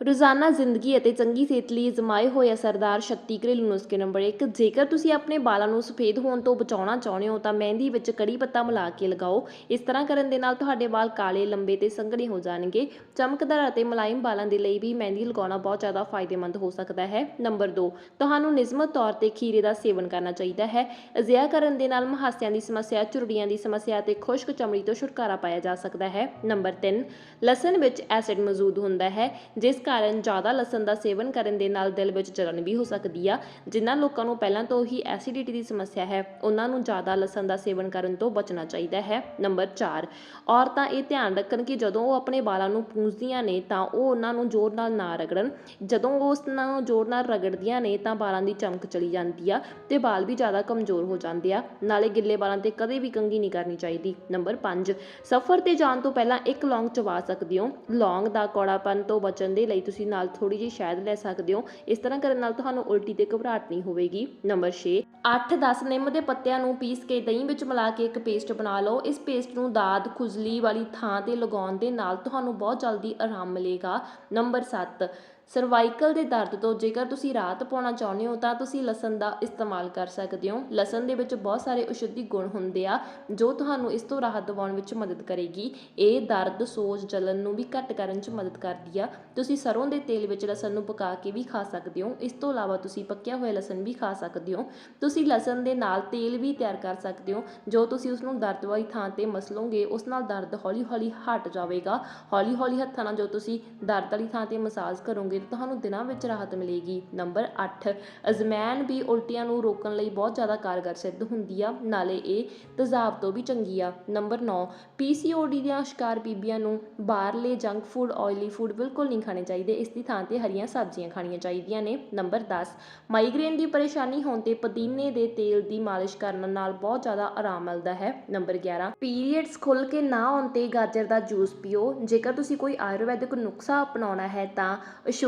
ਰੋਜ਼ਾਨਾ ਜ਼ਿੰਦਗੀ ਅਤੇ ਚੰਗੀ ਸਿਹਤ ਲਈ ਅਜ਼ਮਾਏ ਹੋਏ ਅਸਰਦਾਰ 36 ਘਰੇਲੂ ਨੁਸਖੇ ਨੰਬਰ 1 ਜੇਕਰ ਤੁਸੀਂ ਆਪਣੇ ਵਾਲਾਂ ਨੂੰ ਸਫੇਦ ਹੋਣ ਤੋਂ ਬਚਾਉਣਾ ਚਾਹੁੰਦੇ ਹੋ, ਤਾਂ ਮਹਿੰਦੀ ਵਿੱਚ ਕੜੀ ਪੱਤਾ ਮਿਲਾ ਕੇ ਲਗਾਓ। ਇਸ ਤਰ੍ਹਾਂ ਕਰਨ ਦੇ ਨਾਲ ਤੁਹਾਡੇ ਵਾਲ ਕਾਲੇ, ਲੰਬੇ ਤੇ ਸੰਘਣੇ ਹੋ ਜਾਣਗੇ। ਚਮਕਦਾਰ ਅਤੇ ਮੁਲਾਇਮ ਵਾਲਾਂ ਦੇ ਲਈ ਵੀ ਮਹਿੰਦੀ ਲਗਾਉਣਾ ਬਹੁਤ ਜ਼ਿਆਦਾ ਫਾਇਦੇਮੰਦ ਹੋ ਸਕਦਾ ਹੈ। ਨੰਬਰ 2 ਤੁਹਾਨੂੰ ਨਿਯਮਤ ਤੌਰ ਤੇ ਖੀਰੇ ਦਾ ਸੇਵਨ ਕਰਨਾ ਚਾਹੀਦਾ ਹੈ। ਅਜਿਹਾ ਕਰਨ ਦੇ ਨਾਲ ਮਹਾਸਿਆਂ ਦੀ ਸਮੱਸਿਆ, ਝੁਰੜੀਆਂ ਦੀ ਸਮੱਸਿਆ ਅਤੇ ਖੁਸ਼ਕ ਚਮੜੀ ਤੋਂ ਛੁਟਕਾਰਾ ਪਾਇਆ ਜਾ ਸਕਦਾ ਹੈ। ਨੰਬਰ 3 ਲਸਣ ਵਿੱਚ ਐਸਿਡ ਮੌਜੂਦ ਹੁੰਦਾ ਹੈ, ਜਿਸ ਕਾਰਨ ਜ਼ਿਆਦਾ ਲਸਣ ਦਾ ਸੇਵਨ ਕਰਨ ਦੇ ਨਾਲ ਦਿਲ ਵਿੱਚ ਜਲਨ ਵੀ ਹੋ ਸਕਦੀ ਆ। ਜਿਨ੍ਹਾਂ ਲੋਕਾਂ ਨੂੰ ਪਹਿਲਾਂ ਤੋਂ ਹੀ ਐਸਿਡਿਟੀ ਦੀ ਸਮੱਸਿਆ ਹੈ, ਉਹਨਾਂ ਨੂੰ ਜ਼ਿਆਦਾ ਲਸਣ ਦਾ ਸੇਵਨ ਕਰਨ ਤੋਂ ਬਚਣਾ ਚਾਹੀਦਾ ਹੈ। ਨੰਬਰ 4 ਔਰਤਾਂ ਇਹ ਧਿਆਨ ਰੱਖਣ ਕਿ ਜਦੋਂ ਉਹ ਆਪਣੇ ਵਾਲਾਂ ਨੂੰ ਪੂੰਝਦੀਆਂ ਨੇ ਤਾਂ ਉਹ ਉਹਨਾਂ ਨੂੰ ਜ਼ੋਰ ਨਾਲ ਨਾ ਰਗੜਨ। ਜਦੋਂ ਉਹ ਉਸ ਨੂੰ ਜ਼ੋਰ ਨਾਲ ਰਗੜਦੀਆਂ ਨੇ ਤਾਂ ਵਾਲਾਂ ਦੀ ਚਮਕ ਚਲੀ ਜਾਂਦੀ ਆ ਤੇ ਵਾਲ ਵੀ ਜ਼ਿਆਦਾ ਕਮਜ਼ੋਰ ਹੋ ਜਾਂਦੇ ਆ। ਨਾਲੇ ਗਿੱਲੇ ਵਾਲਾਂ ਤੇ ਕਦੇ ਵੀ ਕੰਘੀ ਨਹੀਂ ਕਰਨੀ ਚਾਹੀਦੀ। ਨੰਬਰ 5 ਸਫ਼ਰ ਤੇ ਜਾਣ ਤੋਂ ਪਹਿਲਾਂ ਇੱਕ ਲੌਂਗ ਚਬਾ ਸਕਦੇ ਹੋ। ਲੌਂਗ ਦਾ ਕੌੜਾਪਨ ਤੋਂ ਬਚਣ ਦੇ ਲਈ ਤੁਸੀਂ ਨਾਲ ਥੋੜੀ ਜਿਹੀ ਸ਼ਹਿਦ ਲੈ ਸਕਦੇ ਹੋ। ਇਸ ਤਰ੍ਹਾਂ ਕਰਨ ਨਾਲ ਤੁਹਾਨੂੰ ਉਲਟੀ ਤੇ ਘਬਰਾਹਟ ਨਹੀਂ ਹੋਵੇਗੀ। ਨੰਬਰ 6 8-10 ਨਿੰਮ ਦੇ ਪੱਤਿਆਂ ਨੂੰ ਪੀਸ ਕੇ ਦਹੀਂ ਵਿੱਚ ਮਿਲਾ ਕੇ ਇੱਕ ਪੇਸਟ ਬਣਾ ਲਓ। ਇਸ ਪੇਸਟ ਨੂੰ ਦਾਦ, ਖੁਜਲੀ ਵਾਲੀ ਥਾਂ ਤੇ ਲਗਾਉਣ ਦੇ ਨਾਲ ਤੁਹਾਨੂੰ ਬਹੁਤ ਜਲਦੀ ਆਰਾਮ ਮਿਲੇਗਾ। ਨੰਬਰ 7 ਸਰਵਾਈਕਲ ਦੇ ਦਰਦ ਤੋਂ ਜੇਕਰ ਤੁਸੀਂ ਰਾਹਤ ਪਾਉਣਾ ਚਾਹੁੰਦੇ ਹੋ, ਤਾਂ ਤੁਸੀਂ ਲਸਣ ਦਾ ਇਸਤੇਮਾਲ ਕਰ ਸਕਦੇ ਹੋ। ਲਸਣ ਦੇ ਵਿੱਚ ਬਹੁਤ ਸਾਰੇ ਔਸ਼ਧੀ ਗੁਣ ਹੁੰਦੇ ਆ, ਜੋ ਤੁਹਾਨੂੰ ਇਸ ਤੋਂ ਰਾਹਤ ਦਿਵਾਉਣ ਵਿੱਚ ਮਦਦ ਕਰੇਗੀ। ਇਹ ਦਰਦ ਸੋਜ ਜਲਨ ਨੂੰ ਵੀ ਘੱਟ ਕਰਨ 'ਚ ਮਦਦ ਕਰਦੀ ਆ। ਤੁਸੀਂ ਸਰੋਂ ਦੇ ਤੇਲ ਵਿੱਚ ਲਸਣ ਨੂੰ ਪਕਾ ਕੇ ਵੀ ਖਾ ਸਕਦੇ ਹੋ। ਇਸ ਤੋਂ ਇਲਾਵਾ ਤੁਸੀਂ ਪੱਕਿਆ ਹੋਇਆ ਲਸਣ ਵੀ ਖਾ ਸਕਦੇ ਹੋ। ਤੁਸੀਂ ਲਸਣ ਦੇ ਨਾਲ ਤੇਲ ਵੀ ਤਿਆਰ ਕਰ ਸਕਦੇ ਹੋ। ਜੋ ਤੁਸੀਂ ਉਸ ਨੂੰ ਦਰਦ ਵਾਲੀ ਥਾਂ ਤੇ ਮਸਲੋਗੇ, ਉਸ ਨਾਲ ਦਰਦ ਹੌਲੀ-ਹੌਲੀ ਹਟ ਜਾਵੇਗਾ। ਹੌਲੀ-ਹੌਲੀ ਹੱਥਾਂ ਨਾਲ ਜੋ ਤੁਸੀਂ ਦਰਦ ਵਾਲੀ ਥਾਂ ਤੇ ਮਸਾਜ ਕਰੋਗੇ ਤਾਂ ਤੁਹਾਨੂੰ ਦਿਨਾਂ ਵਿੱਚ ਰਾਹਤ ਮਿਲੇਗੀ। ਨੰਬਰ 8 ਅਜਮੈਨ ਵੀ ਉਲਟੀਆਂ ਨੂੰ ਰੋਕਣ ਲਈ ਬਹੁਤ ਜ਼ਿਆਦਾ ਕਾਰਗਰ ਸਿੱਧ ਹੁੰਦੀ ਆ, ਨਾਲੇ ਇਹ ਤੇਜ਼ਾਬ ਤੋਂ ਵੀ ਚੰਗੀ ਆ। ਨੰਬਰ 9 ਪੀਸੀਓਡੀ ਦੀਆਂ ਸ਼ਿਕਾਰ ਬੀਬੀਆਂ ਨੂੰ ਬਾਹਰਲੇ ਜੰਕ ਫੂਡ ਆਇਲੀ ਫੂਡ ਬਿਲਕੁਲ ਨਹੀਂ ਖਾਣੇ ਚਾਹੀਦੇ। ਇਸ ਦੀ ਥਾਂ ਤੇ ਹਰੀਆਂ ਸਬਜ਼ੀਆਂ ਖਾਣੀਆਂ ਚਾਹੀਦੀਆਂ ਨੇ। ਨੰਬਰ 10 ਮਾਈਗ੍ਰੇਨ ਦੀ ਪਰੇਸ਼ਾਨੀ ਹੋਣ ਤੇ ਪੁਦੀਨੇ ਦੇ ਤੇਲ ਦੀ ਮਾਲਿਸ਼ ਕਰਨ ਨਾਲ ਬਹੁਤ ਜ਼ਿਆਦਾ ਆਰਾਮ ਮਿਲਦਾ ਹੈ। ਨੰਬਰ 11 ਪੀਰੀਅਡਸ ਖੁੱਲ ਕੇ ਨਾ ਆਉਣ ਤੇ ਗਾਜਰ ਦਾ ਜੂਸ ਪੀਓ। ਜੇਕਰ ਤੁਸੀਂ ਕੋਈ ਆਯੁਰਵੈਦਿਕ ਨੁਸਖਾ ਅਪਣਾਉਣਾ ਹੈ ਤਾਂ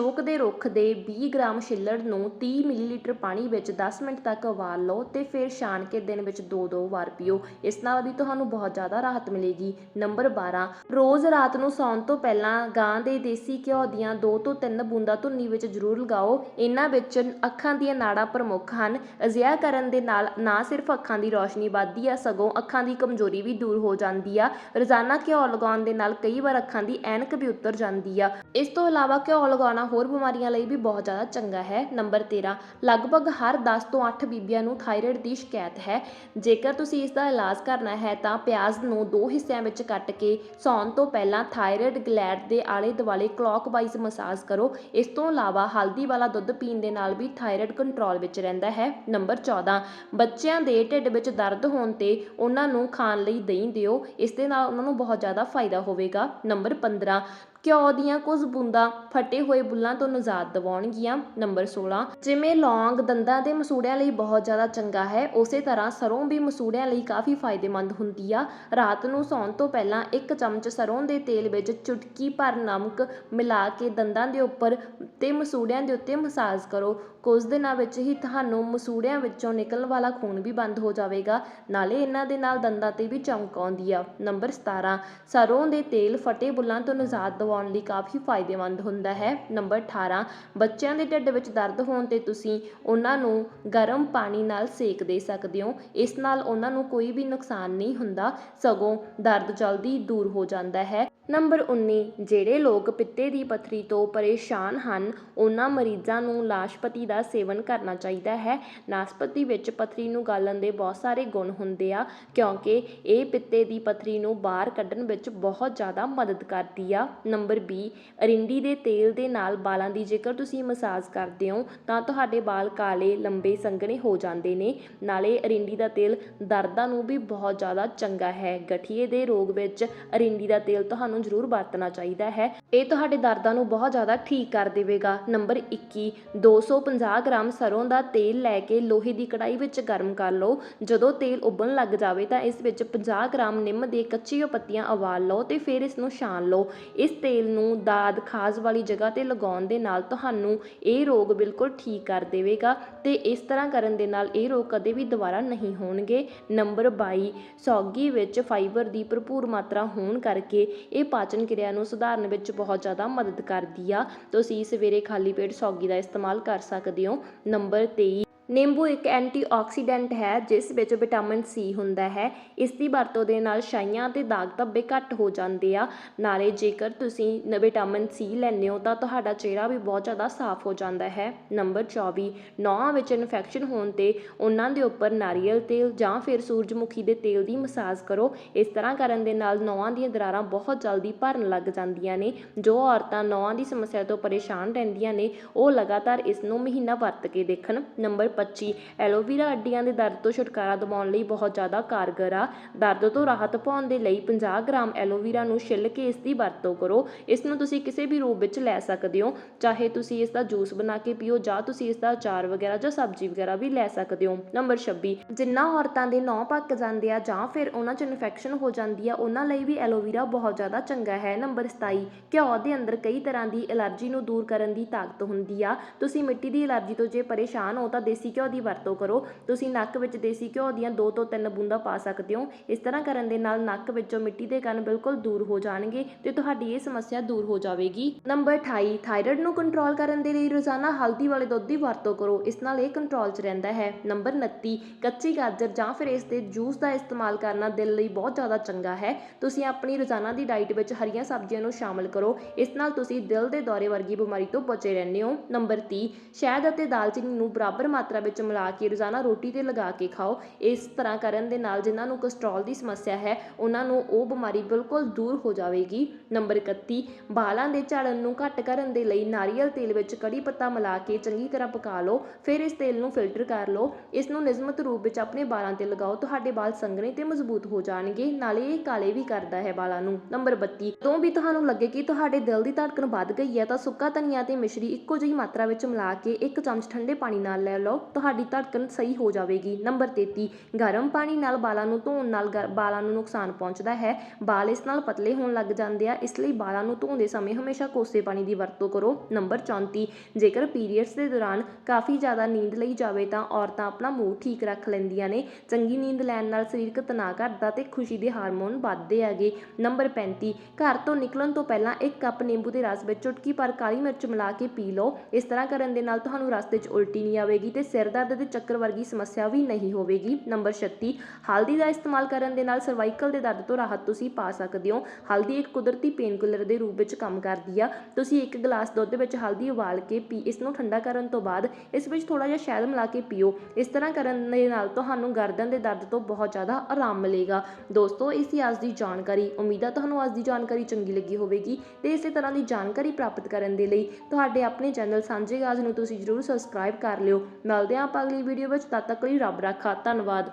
ਅਸ਼ੋਕ ਦੇ ਰੁੱਖ ਦੇ 20 ਗ੍ਰਾਮ ਛਿੱਲੜ ਨੂੰ 30 ਮਿਲੀਲੀਟਰ ਪਾਣੀ ਵਿੱਚ 10 ਮਿੰਟ ਤੱਕ ਉਬਾਲ ਲਓ ਤੇ ਫਿਰ ਛਾਣ ਕੇ ਦਿਨ ਵਿੱਚ 2-2 ਵਾਰ ਪੀਓ। ਇਸ ਨਾਲ ਵੀ ਤੁਹਾਨੂੰ ਬਹੁਤ ਜ਼ਿਆਦਾ ਰਾਹਤ ਮਿਲੇਗੀ। ਨੰਬਰ 12 ਰੋਜ਼ ਰਾਤ ਨੂੰ ਸੌਣ ਤੋਂ ਪਹਿਲਾਂ ਗਾਂ ਦੇ ਦੇਸੀ ਘਿਓ ਦੀਆਂ 2 ਤੋਂ 3 ਬੂੰਦਾਂ ਧੁੰਨੀ ਵਿੱਚ ਜ਼ਰੂਰ ਲਗਾਓ। ਇਹਨਾਂ ਵਿੱਚ ਅੱਖਾਂ ਦੀਆਂ ਨਾੜਾਂ ਪ੍ਰਮੁੱਖ ਹਨ। ਅਜਿਹਾ ਕਰਨ ਦੇ ਨਾਲ ਨਾ ਸਿਰਫ ਅੱਖਾਂ ਦੀ ਰੋਸ਼ਨੀ ਵੱਧਦੀ ਆ, ਸਗੋਂ ਅੱਖਾਂ ਦੀ ਕਮਜ਼ੋਰੀ ਵੀ ਦੂਰ ਹੋ ਜਾਂਦੀ ਆ। ਰੋਜ਼ਾਨਾ ਘਿਓ ਲਗਾਉਣ ਦੇ ਨਾਲ ਕਈ ਵਾਰ ਅੱਖਾਂ ਦੀ ਐਨਕ ਵੀ ਉਤਰ ਜਾਂਦੀ ਆ। ਇਸ ਤੋਂ ਇਲਾਵਾ ਘਿਓ ਲਗਾਉਣਾ ਹੋਰ ਬਿਮਾਰੀਆਂ ਲਈ ਵੀ ਬਹੁਤ ਜ਼ਿਆਦਾ ਚੰਗਾ ਹੈ। ਨੰਬਰ 13 ਲਗਭਗ ਹਰ ਦਸ ਤੋਂ ਅੱਠ ਬੀਬੀਆਂ ਨੂੰ ਥਾਇਰਾਇਡ ਦੀ ਸ਼ਿਕਾਇਤ ਹੈ। ਜੇਕਰ ਤੁਸੀਂ ਇਸ ਦਾ ਇਲਾਜ ਕਰਨਾ ਹੈ ਤਾਂ ਪਿਆਜ਼ ਨੂੰ ਦੋ ਹਿੱਸਿਆਂ ਵਿੱਚ ਕੱਟ ਕੇ ਸੌਣ ਤੋਂ ਪਹਿਲਾਂ ਥਾਇਰਾਇਡ ਗਲੈਂਡ ਦੇ ਆਲੇ ਦੁਆਲੇ ਕਲੌਕਵਾਈਜ਼ ਮਸਾਜ ਕਰੋ। ਇਸ ਤੋਂ ਇਲਾਵਾ ਹਲਦੀ ਵਾਲਾ ਦੁੱਧ ਪੀਣ ਦੇ ਨਾਲ ਵੀ ਥਾਇਰਾਇਡ ਕੰਟਰੋਲ ਵਿੱਚ ਰਹਿੰਦਾ ਹੈ। ਨੰਬਰ 14 ਬੱਚਿਆਂ ਦੇ ਢਿੱਡ ਵਿੱਚ ਦਰਦ ਹੋਣ ਤੇ ਉਹਨਾਂ ਨੂੰ ਖਾਣ ਲਈ ਦਹੀਂ ਦਿਓ। ਇਸ ਦੇ ਨਾਲ ਉਹਨਾਂ ਨੂੰ ਬਹੁਤ ਜ਼ਿਆਦਾ ਫਾਇਦਾ ਹੋਵੇਗਾ। ਨੰਬਰ 15 ਘਿਓ ਦੀਆਂ ਕੁਝ ਬੂੰਦਾਂ ਫਟੇ ਹੋਏ ਬੁੱਲਾਂ ਤੋਂ ਨਿਜਾਤ ਦਿਵਾਉਣਗੀਆਂ। ਨੰਬਰ 16 ਜਿਵੇਂ ਲੌਂਗ ਦੰਦਾਂ ਦੇ ਮਸੂੜਿਆਂ ਲਈ ਬਹੁਤ ਜ਼ਿਆਦਾ ਚੰਗਾ ਹੈ, ਉਸੇ ਤਰ੍ਹਾਂ ਸਰੋਂ ਵੀ ਮਸੂੜਿਆਂ ਲਈ ਕਾਫੀ ਫਾਇਦੇਮੰਦ ਹੁੰਦੀ ਆ। ਰਾਤ ਨੂੰ ਸੌਣ ਤੋਂ ਪਹਿਲਾਂ ਇੱਕ ਚਮਚ ਸਰੋਂ ਦੇ ਤੇਲ ਵਿੱਚ ਚੁਟਕੀ ਭਰ ਨਮਕ ਮਿਲਾ ਕੇ ਦੰਦਾਂ ਦੇ ਉੱਪਰ ਤੇ ਮਸੂੜਿਆਂ ਦੇ ਉੱਤੇ ਮਸਾਜ ਕਰੋ। ਕੁਝ ਦਿਨਾਂ ਵਿੱਚ ਹੀ ਤੁਹਾਨੂੰ ਮਸੂੜਿਆਂ ਵਿੱਚੋਂ ਨਿਕਲਣ ਵਾਲਾ ਖੂਨ ਵੀ ਬੰਦ ਹੋ ਜਾਵੇਗਾ। ਨਾਲੇ ਇਹਨਾਂ ਦੇ ਨਾਲ ਦੰਦਾਂ ਤੇ ਵੀ ਚਮਕ ਆਉਂਦੀ ਆ। ਨੰਬਰ 17 ਸਰੋਂ ਦੇ ਤੇਲ ਫਟੇ ਬੁੱਲਾਂ ਤੋਂ ਨਿਜਾਤ ਦਿਵਾਉਣ ਲਈ ਕਾਫੀ ਫਾਇਦੇਮੰਦ ਹੁੰਦਾ ਹੈ। ਨੰਬਰ 18 ਬੱਚਿਆਂ ਦੇ ਢਿੱਡ ਵਿੱਚ ਦਰਦ ਹੋਣ ਤੇ ਤੁਸੀਂ ਉਹਨਾਂ ਨੂੰ ਗਰਮ ਪਾਣੀ ਨਾਲ ਸੇਕ ਦੇ ਸਕਦੇ ਹੋ। ਇਸ ਨਾਲ ਉਹਨਾਂ ਨੂੰ ਕੋਈ ਵੀ ਨੁਕਸਾਨ ਨਹੀਂ ਹੁੰਦਾ, ਸਗੋਂ ਦਰਦ ਜਲਦੀ ਦੂਰ ਹੋ ਜਾਂਦਾ ਹੈ। ਨੰਬਰ 19 ਜਿਹੜੇ ਲੋਕ ਪਿੱਤੇ ਦੀ ਪੱਥਰੀ ਤੋਂ ਪਰੇਸ਼ਾਨ ਹਨ, ਉਹਨਾਂ ਮਰੀਜ਼ਾਂ ਨੂੰ ਲਾਸ਼ਪਤੀ ਦਾ ਸੇਵਨ ਕਰਨਾ ਚਾਹੀਦਾ ਹੈ। ਨਾਸ਼ਪਤੀ ਵਿੱਚ ਪੱਥਰੀ ਨੂੰ ਗਾਲਣ ਦੇ ਬਹੁਤ ਸਾਰੇ ਗੁਣ ਹੁੰਦੇ ਆ, ਕਿਉਂਕਿ ਇਹ ਪਿੱਤੇ ਦੀ ਪੱਥਰੀ ਨੂੰ ਬਾਹਰ ਕੱਢਣ ਵਿੱਚ ਬਹੁਤ ਜ਼ਿਆਦਾ ਮਦਦ ਕਰਦੀ ਆ। ਨੰਬਰ 20 ਅਰਿੰਡੀ ਦੇ ਤੇਲ ਦੇ ਨਾਲ ਬਾਲਾਂ ਦੀ ਜੇਕਰ ਤੁਸੀਂ ਮਸਾਜ ਕਰਦੇ ਹੋ, ਤਾਂ ਤੁਹਾਡੇ ਬਾਲ ਕਾਲੇ, ਲੰਬੇ, ਸੰਘਣੇ ਹੋ ਜਾਂਦੇ ਨੇ। ਨਾਲੇ ਅਰਿੰਡੀ ਦਾ ਤੇਲ ਦਰਦਾਂ ਨੂੰ ਵੀ ਬਹੁਤ ਜ਼ਿਆਦਾ ਚੰਗਾ ਹੈ। ਗਠੀਏ ਦੇ ਰੋਗ ਵਿੱਚ ਅਰਿੰਡੀ ਦਾ ਤੇਲ ਤੁਹਾਨੂੰ ਜ਼ਰੂਰ ਵਰਤਣਾ ਚਾਹੀਦਾ ਹੈ। ਇਹ ਤੁਹਾਡੇ ਦਰਦਾਂ ਨੂੰ ਬਹੁਤ ਜ਼ਿਆਦਾ ਠੀਕ ਕਰ ਦੇਵੇਗਾ। ਨੰਬਰ 21 250 ਗ੍ਰਾਮ ਸਰੋਂ ਦਾ ਤੇਲ ਲੈ ਕੇ ਲੋਹੇ ਦੀ ਕੜਾਈ ਵਿੱਚ ਗਰਮ ਕਰ ਲਓ। ਜਦੋਂ ਤੇਲ ਉਬਲਣ ਲੱਗ ਜਾਵੇ ਤਾਂ ਇਸ ਵਿੱਚ 50 ਗ੍ਰਾਮ ਨਿੰਮ ਦੇ ਕੱਚੀਆਂ ਪੱਤੀਆਂ ਉਬਾਲ ਲਓ ਤੇ ਫਿਰ ਇਸ ਨੂੰ ਛਾਣ ਲਓ। ਇਸ ਤੇਲ ਨੂੰ ਦਾਦ ਖਾਜ ਵਾਲੀ ਜਗ੍ਹਾ ਤੇ ਲਗਾਉਣ ਦੇ ਨਾਲ ਤੁਹਾਨੂੰ ਇਹ ਰੋਗ ਬਿਲਕੁਲ ਠੀਕ ਕਰ ਦੇਵੇਗਾ ਤੇ ਇਸ ਤਰ੍ਹਾਂ ਕਰਨ ਦੇ ਨਾਲ ਇਹ ਰੋਗ ਕਦੇ ਵੀ ਦੁਬਾਰਾ ਨਹੀਂ ਹੋਣਗੇ। ਨੰਬਰ 22 ਸੌਗੀ ਵਿੱਚ ਫਾਈਬਰ ਦੀ ਭਰਪੂਰ ਮਾਤਰਾ ਹੋਣ ਕਰਕੇ ਇਹ ਪਾਚਨ ਕਿਰਿਆ ਨੂੰ ਸੁਧਾਰਨ ਵਿੱਚ ਬਹੁਤ ਜ਼ਿਆਦਾ ਮਦਦ ਕਰਦੀ ਆ। ਤੁਸੀਂ ਸਵੇਰੇ ਖਾਲੀ ਪੇਟ ਸੌਗੀ ਦਾ ਇਸਤੇਮਾਲ ਕਰ ਸਕਦੇ ਹੋ। ਨੰਬਰ 23 ਨਿੰਬੂ ਇੱਕ ਐਂਟੀਆਕਸੀਡੈਂਟ ਹੈ, ਜਿਸ ਵਿੱਚ ਵਿਟਾਮਿਨ ਸੀ ਹੁੰਦਾ ਹੈ। ਇਸ ਦੀ ਵਰਤੋਂ ਦੇ ਨਾਲ ਛਾਈਆਂ ਅਤੇ ਦਾਗ ਧੱਬੇ ਘੱਟ ਹੋ ਜਾਂਦੇ ਆ। ਨਾਲੇ ਜੇਕਰ ਤੁਸੀਂ ਨ- ਵਿਟਾਮਿਨ ਸੀ ਲੈਂਦੇ ਹੋ, ਤਾਂ ਤੁਹਾਡਾ ਚਿਹਰਾ ਵੀ ਬਹੁਤ ਜ਼ਿਆਦਾ ਸਾਫ਼ ਹੋ ਜਾਂਦਾ ਹੈ। ਨੰਬਰ 24 ਨੌਹਾਂ ਵਿੱਚ ਇਨਫੈਕਸ਼ਨ ਹੋਣ ਤੇ ਉਹਨਾਂ ਦੇ ਉੱਪਰ ਨਾਰੀਅਲ ਤੇਲ ਜਾਂ ਫਿਰ ਸੂਰਜਮੁਖੀ ਦੇ ਤੇਲ ਦੀ ਮਸਾਜ ਕਰੋ। ਇਸ ਤਰ੍ਹਾਂ ਕਰਨ ਦੇ ਨਾਲ ਨੌਹਾਂ ਦੀਆਂ ਦਰਾਰਾਂ ਬਹੁਤ ਜਲਦੀ ਭਰਨ ਲੱਗ ਜਾਂਦੀਆਂ ਨੇ। ਜੋ ਔਰਤਾਂ ਨੌਹਾਂ ਦੀ ਸਮੱਸਿਆ ਤੋਂ ਪਰੇਸ਼ਾਨ ਰਹਿੰਦੀਆਂ ਨੇ, ਉਹ ਲਗਾਤਾਰ ਇਸ ਨੂੰ ਮਹੀਨਾ ਵਰਤ ਕੇ ਦੇਖਣ। ਨੰਬਰ 25 ਐਲੋਵੀਰਾ ਅੱਡੀਆਂ ਦੇ ਦਰਦ ਤੋਂ ਛੁਟਕਾਰਾ ਦਿਵਾਉਣ ਲਈ ਬਹੁਤ ਜ਼ਿਆਦਾ ਕਾਰਗਰ ਆ। ਦਰਦ ਤੋਂ ਰਾਹਤ ਪਾਉਣ ਦੇ ਲਈ 50 ਗ੍ਰਾਮ ਐਲੋਵੀਰਾ ਨੂੰ ਛਿੱਲ ਕੇ ਇਸ ਦੀ ਵਰਤੋਂ ਕਰੋ। ਇਸ ਨੂੰ ਤੁਸੀਂ ਕਿਸੇ ਵੀ ਰੂਪ ਵਿੱਚ ਲੈ ਸਕਦੇ ਹੋ। ਚਾਹੇ ਤੁਸੀਂ ਇਸ ਦਾ ਜੂਸ ਬਣਾ ਕੇ ਪੀਓ ਜਾਂ ਤੁਸੀਂ ਇਸ ਦਾ ਅਚਾਰ ਵਗੈਰਾ ਜਾਂ ਸਬਜ਼ੀ ਵਗੈਰਾ ਵੀ ਲੈ ਸਕਦੇ ਹੋ। ਨੰਬਰ 26 ਜਿੰਨਾ ਔਰਤਾਂ ਦੇ ਨਹੁੰ ਪੱਕ ਜਾਂਦੇ ਆ ਜਾਂ ਫਿਰ ਉਹਨਾਂ 'ਚ ਇਨਫੈਕਸ਼ਨ ਹੋ ਜਾਂਦੀ ਆ, ਉਹਨਾਂ ਲਈ ਵੀ ਐਲੋਵੀਰਾ ਬਹੁਤ ਜ਼ਿਆਦਾ ਚੰਗਾ ਹੈ। ਨੰਬਰ 27 ਘਿਓ ਦੇ ਅੰਦਰ ਕਈ ਤਰ੍ਹਾਂ ਦੀ ਐਲਰਜੀ ਨੂੰ ਦੂਰ ਕਰਨ ਦੀ ਤਾਕਤ ਹੁੰਦੀ ਆ। ਤੁਸੀਂ ਮਿੱਟੀ ਦੀ ਐਲਰਜੀ ਤੋਂ ਜੇ ਪਰੇਸ਼ਾਨ ਹੋ ਤਾਂ ਦੇਸੀ ਘਿਓ ਦੀ ਵਰਤੋਂ ਕਰੋ। ਤੁਸੀਂ ਨੱਕ ਵਿੱਚ ਦੇਸੀ ਘਿਓ ਦੀਆਂ 2 ਤੋਂ 3 ਬੂੰਦਾਂ ਪਾ ਸਕਦੇ ਹੋ। ਇਸ ਤਰ੍ਹਾਂ ਕਰਨ ਦੇ ਨਾਲ ਨੱਕ ਵਿੱਚੋਂ ਮਿੱਟੀ ਦੇ ਕਣ ਬਿਲਕੁਲ ਦੂਰ ਹੋ ਜਾਣਗੇ ਤੇ ਤੁਹਾਡੀ ਇਹ ਸਮੱਸਿਆ ਦੂਰ ਹੋ ਜਾਵੇਗੀ। ਨੰਬਰ 28 ਥਾਇਰਾਇਡ ਨੂੰ ਕੰਟਰੋਲ ਕਰਨ ਦੇ ਲਈ ਰੋਜ਼ਾਨਾ ਹਲਦੀ ਵਾਲੇ ਦੁੱਧ ਦੀ ਵਰਤੋਂ ਕਰੋ। ਇਸ ਨਾਲ ਇਹ ਕੰਟਰੋਲ 'ਚ ਰਹਿੰਦਾ ਹੈ। ਨੰਬਰ 29 ਕੱਚੀ ਗਾਜਰ ਜਾਂ ਫਿਰ ਇਸ ਦੇ ਜੂਸ ਦਾ ਇਸਤੇਮਾਲ ਕਰਨਾ ਦਿਲ ਲਈ ਬਹੁਤ ਜ਼ਿਆਦਾ ਚੰਗਾ ਹੈ। ਤੁਸੀਂ ਆਪਣੀ ਰੋਜ਼ਾਨਾ ਦੀ ਡਾਈਟ ਵਿੱਚ ਹਰੀਆਂ ਸਬਜ਼ੀਆਂ ਨੂੰ ਸ਼ਾਮਲ ਕਰੋ। ਇਸ ਨਾਲ ਤੁਸੀਂ ਦਿਲ ਦੇ ਦੌਰੇ ਵਰਗੀ ਬਿਮਾਰੀ ਤੋਂ ਬਚੇ ਰਹਿੰਦੇ ਹੋ। ਨੰਬਰ 30 ਸ਼ਹਿਦ ਅਤੇ ਦਾਲਚੀਨੀ ਨੂੰ ਬਰਾਬਰ ਮਾਤਰਾ ਮਾਤਰਾ ਵਿੱਚ ਮਿਲਾ ਕੇ ਰੋਜ਼ਾਨਾ ਰੋਟੀ ਤੇ ਲਗਾ ਕੇ ਖਾਓ। ਇਸ ਤਰ੍ਹਾਂ ਕਰਨ ਦੇ ਨਾਲ ਜਿਨ੍ਹਾਂ ਨੂੰ ਕੋਲੇਸਟ੍ਰੋਲ ਦੀ ਸਮੱਸਿਆ ਹੈ, ਉਹਨਾਂ ਨੂੰ ਉਹ ਬਿਮਾਰੀ ਬਿਲਕੁਲ ਦੂਰ ਹੋ ਜਾਵੇਗੀ। ਨੰਬਰ 31 ਬਾਲਾਂ ਦੇ ਝੜਨ ਨੂੰ ਘੱਟ ਕਰਨ ਦੇ ਲਈ ਨਾਰੀਅਲ ਤੇਲ ਵਿੱਚ ਕੜੀ ਪੱਤਾ ਮਿਲਾ ਕੇ ਚੰਗੀ ਤਰ੍ਹਾਂ ਪਕਾ ਲਓ। ਫਿਰ ਇਸ ਤੇਲ ਨੂੰ ਫਿਲਟਰ ਕਰ ਲਓ। ਇਸ ਨੂੰ ਨਿਯਮਤ ਰੂਪ ਵਿੱਚ ਆਪਣੇ ਬਾਲਾਂ ਤੇ ਲਗਾਓ। ਤੁਹਾਡੇ ਬਾਲ ਸੰਘਣੇ ਤੇ ਮਜ਼ਬੂਤ ਹੋ ਜਾਣਗੇ। ਨਾਲੇ ਇਹ ਕਾਲੇ ਵੀ ਕਰਦਾ ਹੈ ਬਾਲਾਂ ਨੂੰ। ਨੰਬਰ 32 ਤੋਂ ਵੀ ਤੁਹਾਨੂੰ ਲੱਗੇ ਕਿ ਤੁਹਾਡੇ ਦਿਲ ਦੀ ਧੜਕਣ ਵੱਧ ਗਈ ਹੈ, ਤਾਂ ਸੁੱਕਾ ਧਨੀਆ ਤੇ ਮਿਸ਼ਰੀ ਇੱਕੋ ਜਿਹੀ ਮਾਤਰਾ ਵਿੱਚ ਮਿਲਾ ਕੇ ਇੱਕ ਚਮਚ ਠੰਡੇ ਪਾਣੀ ਨਾਲ ਲੈ ਲਓ। ਤੁਹਾਡੀ ਧੜਕਣ ਸਹੀ ਹੋ ਜਾਵੇਗੀ। ਨੰਬਰ 33 ਗਰਮ ਪਾਣੀ ਨਾਲ ਬਾਲਾਂ ਨੂੰ ਧੋਣ ਨਾਲ ਗ- ਵਾਲਾਂ ਨੂੰ ਨੁਕਸਾਨ ਪਹੁੰਚਦਾ ਹੈ। ਬਾਲ ਇਸ ਨਾਲ ਪਤਲੇ ਹੋਣ ਲੱਗ ਜਾਂਦੇ ਆ, ਇਸ ਲਈ ਬਾਲਾਂ ਨੂੰ ਧੋਣ ਦੇ ਸਮੇਂ ਹਮੇਸ਼ਾ ਕੋਸੇ ਪਾਣੀ ਦੀ ਵਰਤੋਂ ਕਰੋ। ਨੰਬਰ 34 ਜੇਕਰ ਪੀਰੀਅਡਸ ਦੇ ਦੌਰਾਨ ਕਾਫੀ ਜ਼ਿਆਦਾ ਨੀਂਦ ਲਈ ਜਾਵੇ ਤਾਂ ਔਰਤਾਂ ਆਪਣਾ ਮੂਡ ਠੀਕ ਰੱਖ ਲੈਂਦੀਆਂ ਨੇ। ਚੰਗੀ ਨੀਂਦ ਲੈਣ ਨਾਲ ਸਰੀਰਕ ਤਣਾਅ ਘਟਦਾ ਤੇ ਖੁਸ਼ੀ ਦੇ ਹਾਰਮੋਨ ਵੱਧਦੇ ਹੈਗੇ। ਨੰਬਰ 35 ਘਰ ਤੋਂ ਨਿਕਲਣ ਤੋਂ ਪਹਿਲਾਂ ਇੱਕ ਕੱਪ ਨਿੰਬੂ ਦੇ ਰਸ ਵਿੱਚ ਚੁਟਕੀ ਪਰ ਕਾਲੀ ਮਿਰਚ ਮਿਲਾ ਕੇ ਪੀ ਲਓ। ਇਸ ਤਰ੍ਹਾਂ ਕਰਨ ਦੇ ਨਾਲ ਤੁਹਾਨੂੰ ਰਸਤੇ 'ਚ ਉਲਟੀ ਨਹੀਂ ਆਵੇਗੀ ਤੇ ਸਿਰ ਦਰਦ ਦੇ ਚੱਕਰ ਵਰਗੀ ਸਮੱਸਿਆ ਵੀ ਨਹੀਂ ਹੋਵੇਗੀ। ਨੰਬਰ 36 ਹਲਦੀ ਦਾ ਇਸਤੇਮਾਲ ਕਰਨ ਦੇ ਨਾਲ ਸਰਵਾਈਕਲ ਦੇ ਦਰਦ ਤੋਂ ਰਾਹਤ ਤੁਸੀਂ ਪਾ ਸਕਦੇ ਹੋ। ਹਲਦੀ ਇੱਕ ਕੁਦਰਤੀ ਪੇਨ ਕਿਲਰ ਦੇ ਰੂਪ ਵਿੱਚ ਕੰਮ ਕਰਦੀ ਆ। ਤੁਸੀਂ ਇੱਕ ਗਲਾਸ ਦੁੱਧ ਵਿੱਚ ਹਲਦੀ ਉਬਾਲ ਕੇ ਪੀ ਇਸ ਨੂੰ ਠੰਡਾ ਕਰਨ ਤੋਂ ਬਾਅਦ ਇਸ ਵਿੱਚ ਥੋੜਾ ਜਿਹਾ ਸ਼ਹਿਦ ਮਿਲਾ ਕੇ ਪੀਓ। ਇਸ ਤਰ੍ਹਾਂ ਕਰਨ ਦੇ ਨਾਲ ਤੁਹਾਨੂੰ ਗਰਦਨ ਦੇ ਦਰਦ ਤੋਂ ਬਹੁਤ ਜ਼ਿਆਦਾ ਆਰਾਮ ਮਿਲੇਗਾ। ਦੋਸਤੋ, ਇਸ ਸੀ ਅੱਜ ਦੀ ਜਾਣਕਾਰੀ, ਉਮੀਦ ਹੈ ਤੁਹਾਨੂੰ ਅੱਜ ਦੀ ਜਾਣਕਾਰੀ ਚੰਗੀ ਲੱਗੀ ਹੋਵੇਗੀ ਤੇ ਇਸੇ ਤਰ੍ਹਾਂ ਦੀ ਜਾਣਕਾਰੀ ਪ੍ਰਾਪਤ ਕਰਨ ਦੇ ਲਈ ਤੁਹਾਡੇ ਆਪਣੇ ਚੈਨਲ ਸਾਂਝੇ ਗਾਜ ਨੂੰ ਤੁਸੀਂ ਜਰੂਰ ਸਬਸਕ੍ਰਾਈਬ ਕਰ ਲਿਓ। ਮਿਲਦੇ ਹਾਂ ਆਪਾਂ ਅਗਲੀ ਵੀਡੀਓ ਵਿੱਚ ਤਦ ਤੱਕ ਲਈ ਰੱਬ ਰਾਖਾ ਧੰਨਵਾਦ।